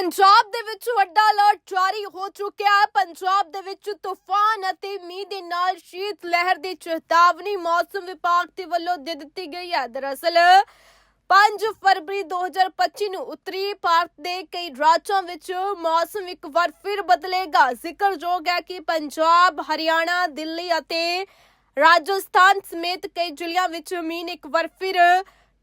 ਪੰਜਾਬ ਦੇ ਵਿੱਚ ਵੱਡਾ ਅਲਰਟ ਜਾਰੀ ਹੋ ਚੁੱਕਿਆ ਹੈ। ਪੰਜਾਬ ਦੇ ਵਿੱਚ ਤੂਫਾਨ ਅਤੇ ਮੀਂਹ ਦੇ ਨਾਲ ਸ਼ੀਤ ਲਹਿਰ ਦੀ ਚੇਤਾਵਨੀ ਮੌਸਮ ਵਿਭਾਗ ਦੇ ਵੱਲੋਂ ਦੇ ਦਿੱਤੀ ਗਈ ਹੈ। ਦਰਅਸਲ 5 ਫਰਵਰੀ 2025 ਨੂੰ ਉੱਤਰੀ ਭਾਰਤ ਦੇ ਕਈ ਰਾਜਾਂ ਵਿੱਚ ਮੌਸਮ ਇੱਕ ਵਾਰ ਫਿਰ ਬਦਲੇਗਾ। ਜ਼ਿਕਰਯੋਗ ਹੈ ਕਿ ਪੰਜਾਬ, ਹਰਿਆਣਾ, ਦਿੱਲੀ ਅਤੇ ਰਾਜਸਥਾਨ ਸਮੇਤ ਕਈ ਜ਼ਿਲ੍ਹਿਆਂ ਵਿੱਚ ਮੀਂਹ ਨੇ ਇੱਕ ਵਾਰ ਫਿਰ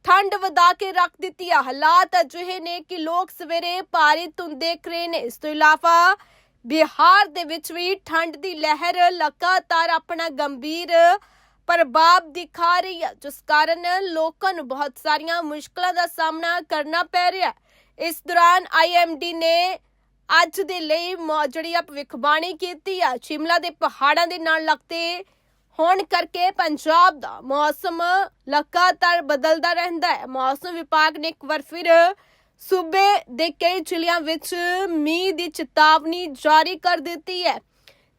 ਠੰਡ ਵਧਾ ਕੇ ਰੱਖ ਦਿੱਤੀ ਹੈ ਹਾਲਾਤ ਅਜਿਹੇ ਨੇ ਕਿ ਲੋਕ ਸਵੇਰੇ ਭਾਰੀ ਧੁੰਦ ਦੇਖ ਰਹੇ ਨੇ। ਇਸ ਤੋਂ ਇਲਾਵਾ ਬਿਹਾਰ ਦੇ ਵਿੱਚ ਵੀ ਠੰਡ ਦੀ ਲਹਿਰ ਲਗਾਤਾਰ ਆਪਣਾ ਗੰਭੀਰ ਪ੍ਰਭਾਵ ਦਿਖਾ ਰਹੀ ਹੈ ਜਿਸ ਕਾਰਨ ਲੋਕਾਂ ਨੂੰ ਬਹੁਤ ਸਾਰੀਆਂ ਮੁਸ਼ਕਲਾਂ ਦਾ ਸਾਹਮਣਾ ਕਰਨਾ ਪੈ ਰਿਹਾ ਇਸ ਦੌਰਾਨ ਆਈਐਮਡੀ ਨੇ ਅੱਜ ਦੇ ਲਈ ਮੌ- ਜਿਹੜੀ ਆ ਭਵਿੱਖਬਾਣੀ ਕੀਤੀ ਆ। ਸ਼ਿਮਲਾ ਦੇ ਪਹਾੜਾਂ ਦੇ ਨਾਲ ਲੱਗਦੇ ਹੋਣ ਕਰਕੇ ਪੰਜਾਬ ਦਾ ਮੌਸਮ ਲਗਾਤਾਰ ਬਦਲਦਾ ਰਹਿੰਦਾ ਹੈ। ਮੌਸਮ ਵਿਭਾਗ ਨੇ ਇੱਕ ਵਾਰ ਫਿਰ ਸੂਬੇ ਦੇ ਕਈ ਜ਼ਿਲ੍ਹਿਆਂ ਵਿੱਚ ਮੀਂਹ ਦੀ ਚੇਤਾਵਨੀ ਜਾਰੀ ਕਰ ਦਿੱਤੀ ਹੈ।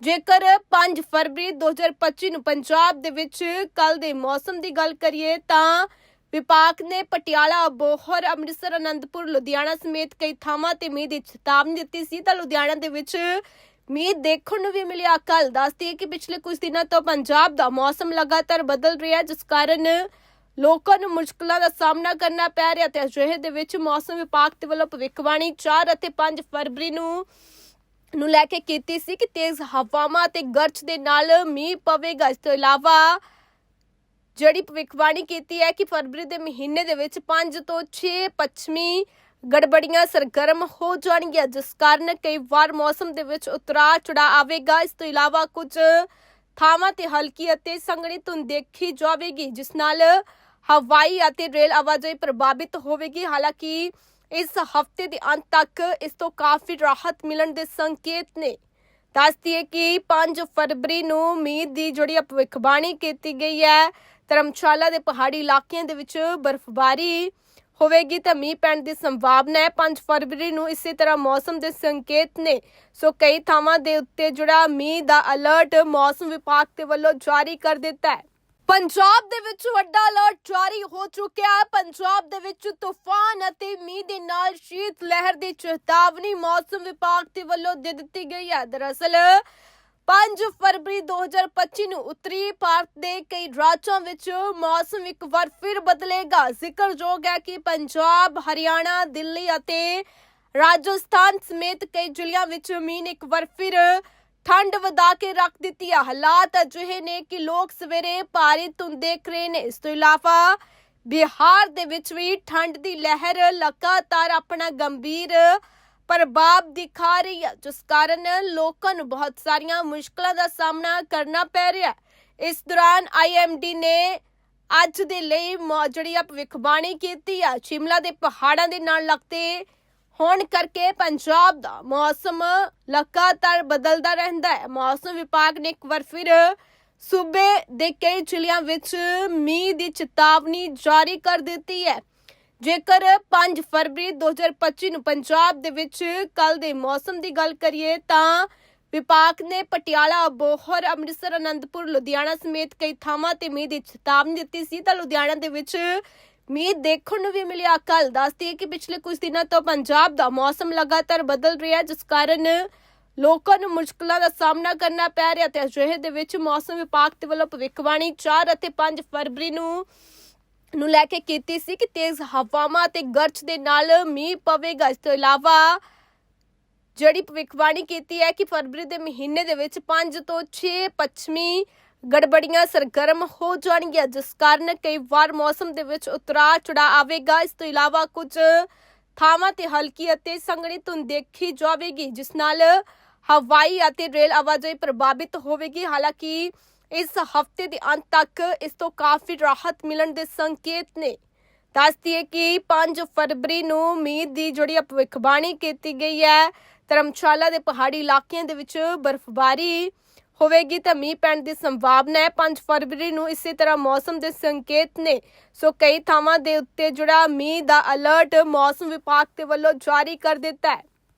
ਜੇਕਰ 5 ਫਰਵਰੀ 2025 ਨੂੰ ਪੰਜਾਬ ਦੇ ਵਿੱਚ ਕੱਲ ਦੇ ਮੌਸਮ ਦੀ ਗੱਲ ਕਰੀਏ ਤਾਂ ਵਿਭਾਗ ਨੇ ਪਟਿਆਲਾ ਅਬੋਹਰ ਅੰਮ੍ਰਿਤਸਰ, ਅਨੰਦਪੁਰ, ਲੁਧਿਆਣਾ ਸਮੇਤ ਕਈ ਥਾਵਾਂ ਤੇ ਮੀਂਹ ਦੀ ਚੇਤਾਵਨੀ ਦਿੱਤੀ ਸੀ ਤਾਂ ਲੁਧਿਆਣਾ ਦੇ ਵਿੱਚ ਮੀਂਹ ਦੇਖਣ ਨੂੰ ਵੀ ਮਿਲਿਆ। ਕੱਲ ਦੱਸਦੀ ਹੈ ਕਿ ਪਿਛਲੇ ਕੁਝ ਦਿਨਾਂ ਤੋਂ ਪੰਜਾਬ ਦਾ ਮੌਸਮ ਲਗਾਤਾਰ ਬਦਲ ਰਿਹਾ ਜਿਸ ਕਾਰਨ ਲੋਕਾਂ ਨੂੰ ਮੁਸ਼ਕਲਾਂ ਦਾ ਸਾਹਮਣਾ ਕਰਨਾ ਪੈ ਰਿਹਾ ਤੇ ਅਜਿਹੇ ਦੇ ਵਿੱਚ ਮੌਸਮ ਵਿਭਾਗ ਦੇ ਵੱਲੋਂ ਭਵਿੱਖਬਾਣੀ 4 ਅਤੇ 5 ਫਰਵਰੀ ਨੂੰ ਨੂੰ ਲੈ ਕੇ ਕੀਤੀ ਸੀ ਕਿ ਤੇਜ਼ ਹਵਾਵਾਂ ਤੇ ਗਰਜ ਦੇ ਨਾਲ ਮੀਂਹ ਪਵੇਗਾ। ਇਸ ਤੋਂ ਇਲਾਵਾ ਜਿਹੜੀ ਭਵਿੱਖਬਾਣੀ ਕੀਤੀ ਹੈ ਕਿ ਫਰਵਰੀ ਦੇ ਮਹੀਨੇ ਦੇ ਵਿੱਚ 5 ਤੋਂ 6 ਪੱਛਮੀ ਗੜਬੜੀਆਂ ਸਰਗਰਮ ਹੋ ਜਾਣਗੀਆਂ, ਜਿਸ ਕਾਰਨ ਕਈ ਵਾਰ ਮੌਸਮ ਦੇ ਵਿੱਚ ਉਤਰਾਅ ਚੜਾ ਆਵੇਗਾ। ਇਸ ਤੋਂ ਇਲਾਵਾ ਕੁਝ ਥਾਵਾਂ ਤੇ ਹਲਕੀ ਅਤੇ ਸੰਘਣੀ ਧੁੰਦ ਦੇਖੀ ਜਾਵੇਗੀ, ਜਿਸ ਨਾਲ ਹਵਾਈ ਅਤੇ ਰੇਲ ਆਵਾਜਾਈ ਪ੍ਰਭਾਵਿਤ ਹੋਵੇਗੀ। ਹਾਲਾਂਕਿ ਇਸ ਹਫ਼ਤੇ ਦੇ ਅੰਤ ਤੱਕ ਇਸ ਤੋਂ ਕਾਫੀ ਰਾਹਤ ਮਿਲਣ ਦੇ ਸੰਕੇਤ ਨੇ। ਦੱਸਦੀ ਹੈ ਕਿ 5 ਫਰਵਰੀ ਨੂੰ ਮੀਂਹ ਦੀ ਜਿਹੜੀ ਭਵਿੱਖਬਾਣੀ ਕੀਤੀ ਗਈ ਹੈ, ਧਰਮਸ਼ਾਲਾ ਦੇ ਪਹਾੜੀ ਇਲਾਕਿਆਂ ਦੇ ਵਿੱਚ ਬਰਫ਼ਬਾਰੀ ਹੋਵੇਗੀ ਤਾਂ ਮੀਂਹ ਪੈਣ ਦੀ ਸੰਭਾਵਨਾ ਹੈ। 5 ਫਰਵਰੀ ਨੂੰ ਇਸੇ ਤਰ੍ਹਾਂ ਮੌਸਮ ਦੇ ਸੰਕੇਤ ਨੇ। ਸੋ ਕਈ ਥਾਵਾਂ ਦੇ ਉੱਤੇ ਜਿਹੜਾ ਮੀਂਹ ਦਾ ਅਲਰਟ ਮੌਸਮ ਵਿਭਾਗ ਦੇ ਵੱਲੋਂ ਜਾਰੀ ਕਰ ਦਿੱਤਾ ਹੈ। ਪੰਜਾਬ ਦੇ ਵਿੱਚ ਵੱਡਾ ਅਲਰਟ ਜਾਰੀ ਹੋ ਚੁੱਕਿਆ ਹੈ। ਪੰਜਾਬ ਦੇ ਵਿੱਚ ਤੂਫਾਨ ਅਤੇ ਮੀਂਹ ਦੇ ਨਾਲ ਸ਼ੀਤ ਲਹਿਰ ਦੀ ਚੇਤਾਵਨੀ ਮੌਸਮ ਵਿਭਾਗ ਦੇ ਵੱਲੋਂ ਦੇ ਦਿੱਤੀ ਗਈ ਹੈ। ਦਰਅਸਲ 5 ਫਰਵਰੀ 2025 ਨੂੰ ਉੱਤਰੀ ਭਾਰਤ ਦੇ ਕਈ ਰਾਜਾਂ ਵਿੱਚ ਮੌਸਮ ਇੱਕ ਵਾਰ ਫਿਰ ਬਦਲੇਗਾ। ਜ਼ਿਕਰਯੋਗ ਹੈ ਕਿ ਪੰਜਾਬ, ਹਰਿਆਣਾ, ਦਿੱਲੀ ਅਤੇ ਰਾਜਸਥਾਨ ਸਮੇਤ ਕਈ ਜ਼ਿਲ੍ਹਿਆਂ ਵਿੱਚ ਮੀਂਹ ਨੇ ਇੱਕ ਵਾਰ ਫਿਰ ਠੰਡ ਵਧਾ ਕੇ ਰੱਖ ਦਿੱਤੀ ਹੈ ਹਾਲਾਤ ਅਜਿਹੇ ਨੇ ਕਿ ਲੋਕ ਸਵੇਰੇ ਭਾਰੀ ਧੁੰਦ ਦੇਖ ਰਹੇ ਨੇ। ਇਸ ਤੋਂ ਇਲਾਵਾ ਬਿਹਾਰ ਦੇ ਵਿੱਚ ਵੀ ਠੰਡ ਦੀ ਲਹਿਰ ਲਗਾਤਾਰ ਆਪਣਾ ਗੰਭੀਰ ਪ੍ਰਭਾਵ ਦਿਖਾ ਰਹੀ ਹੈ ਜਿਸ ਕਾਰਨ ਲੋਕਾਂ ਨੂੰ ਬਹੁਤ ਸਾਰੀਆਂ ਮੁਸ਼ਕਲਾਂ ਦਾ ਸਾਹਮਣਾ ਕਰਨਾ ਪੈ ਰਿਹਾ ਹੈ। ਇਸ ਦੌਰਾਨ ਆਈਐਮਡੀ ਨੇ ਅੱਜ ਦੇ ਲਈ ਜਿਹੜੀ ਆ ਭਵਿੱਖਬਾਣੀ ਕੀਤੀ ਆ, ਸ਼ਿਮਲਾ ਦੇ ਪਹਾੜਾਂ ਦੇ ਨਾਲ ਲੱਗਦੇ ਹੋਣ ਕਰਕੇ ਪੰਜਾਬ ਦਾ ਮੌਸਮ ਲਗਾਤਾਰ ਬਦਲਦਾ ਰਹਿੰਦਾ ਹੈ। ਮੌਸਮ ਵਿਭਾਗ ਨੇ ਇੱਕ ਵਾਰ ਫਿਰ ਸੂਬੇ ਦੇ ਕਈ ਜ਼ਿਲ੍ਹਿਆਂ ਵਿੱਚ ਮੀਂਹ ਦੀ ਚੇਤਾਵਨੀ ਜਾਰੀ ਕਰ ਦਿੱਤੀ ਹੈ। ਜੇਕਰ 5 ਫਰਵਰੀ 2025 ਨੂੰ ਪੰਜਾਬ ਦੇ ਵਿੱਚ ਕੱਲ ਦੇ ਮੌਸਮ ਦੀ ਗੱਲ ਕਰੀਏ ਤਾਂ ਵਿਭਾਗ ਨੇ ਪਟਿਆਲਾ ਅਬੋਹਰ ਅੰਮ੍ਰਿਤਸਰ, ਅਨੰਦਪੁਰ, ਲੁਧਿਆਣਾ ਸਮੇਤ ਕਈ ਥਾਵਾਂ ਤੇ ਮੀਂਹ ਦੀ ਚੇਤਾਵਨੀ ਦਿੱਤੀ ਸੀ। ਤਾਂ ਲੁਧਿਆਣਾ ਦੇ ਵਿੱਚ ਮੀਂਹ ਦੇਖਣ ਨੂੰ ਵੀ ਮਿਲਿਆ। ਕੱਲ ਦੱਸਦੀ ਹੈ ਕਿ ਪਿਛਲੇ ਕੁਝ ਦਿਨਾਂ ਤੋਂ ਪੰਜਾਬ ਦਾ ਮੌਸਮ ਲਗਾਤਾਰ ਬਦਲ ਰਿਹਾ, ਜਿਸ ਕਾਰਨ ਲੋਕਾਂ ਨੂੰ ਮੁਸ਼ਕਲਾਂ ਦਾ ਸਾਹਮਣਾ ਕਰਨਾ ਪੈ ਰਿਹਾ ਤੇ ਅਜਿਹੇ ਦੇ ਵਿੱਚ ਮੌਸਮ ਵਿਭਾਗ ਦੇ ਵੱਲੋਂ ਭਵਿੱਖਬਾਣੀ 4 ਅਤੇ 5 ਫਰਵਰੀ ਨੂੰ ਨੂੰ ਲੈ ਕੇ ਕੀਤੀ ਸੀ ਕਿ ਤੇਜ਼ ਹਵਾਵਾਂ ਤੇ ਗਰਜ ਦੇ ਨਾਲ ਮੀਂਹ ਪਵੇਗਾ। ਇਸ ਤੋਂ ਇਲਾਵਾ ਜਿਹੜੀ ਭਵਿੱਖਬਾਣੀ ਕੀਤੀ ਹੈ ਕਿ ਫਰਵਰੀ ਦੇ ਮਹੀਨੇ ਦੇ ਵਿੱਚ 5 ਤੋਂ 6 ਪੱਛਮੀ ਗੜਬੜੀਆਂ ਸਰਗਰਮ ਹੋ ਜਾਣਗੀਆਂ, ਜਿਸ ਕਾਰਨ ਕਈ ਵਾਰ ਮੌਸਮ ਦੇ ਵਿੱਚ ਉਤਰਾਅ ਚੜਾ ਆਵੇਗਾ। ਇਸ ਤੋਂ ਇਲਾਵਾ ਕੁਝ ਥਾਵਾਂ ਤੇ ਹਲਕੀ ਅਤੇ ਸੰਘਣੀ ਧੁੰਦ ਦੇਖੀ ਜਾਵੇਗੀ, ਜਿਸ ਨਾਲ ਹਵਾਈ ਅਤੇ ਰੇਲ ਆਵਾਜਾਈ ਪ੍ਰਭਾਵਿਤ ਹੋਵੇਗੀ। ਹਾਲਾਂਕਿ ਇਸ ਹਫ਼ਤੇ ਦੇ ਅੰਤ ਤੱਕ ਇਸ ਤੋਂ ਕਾਫੀ ਰਾਹਤ ਮਿਲਣ ਦੇ ਸੰਕੇਤ ਨੇ। ਦੱਸਦੀ ਹੈ ਕਿ 5 ਫਰਵਰੀ ਨੂੰ ਮੀਂਹ ਦੀ ਜਿਹੜੀ ਭਵਿੱਖਬਾਣੀ ਕੀਤੀ ਗਈ ਹੈ, ਧਰਮਸ਼ਾਲਾ ਦੇ ਪਹਾੜੀ ਇਲਾਕਿਆਂ ਦੇ ਵਿੱਚ ਬਰਫ਼ਬਾਰੀ ਹੋਵੇਗੀ ਤਾਂ ਮੀਂਹ ਪੈਣ ਦੀ ਸੰਭਾਵਨਾ ਹੈ। 5 ਫਰਵਰੀ ਨੂੰ ਇਸੇ ਤਰ੍ਹਾਂ ਮੌਸਮ ਦੇ ਸੰਕੇਤ ਨੇ। ਸੋ ਕਈ ਥਾਵਾਂ ਦੇ ਉੱਤੇ ਜਿਹੜਾ ਮੀਂਹ ਦਾ ਅਲਰਟ ਮੌਸਮ ਵਿਭਾਗ ਦੇ ਵੱਲੋਂ ਜਾਰੀ ਕਰ ਦਿੱਤਾ ਹੈ।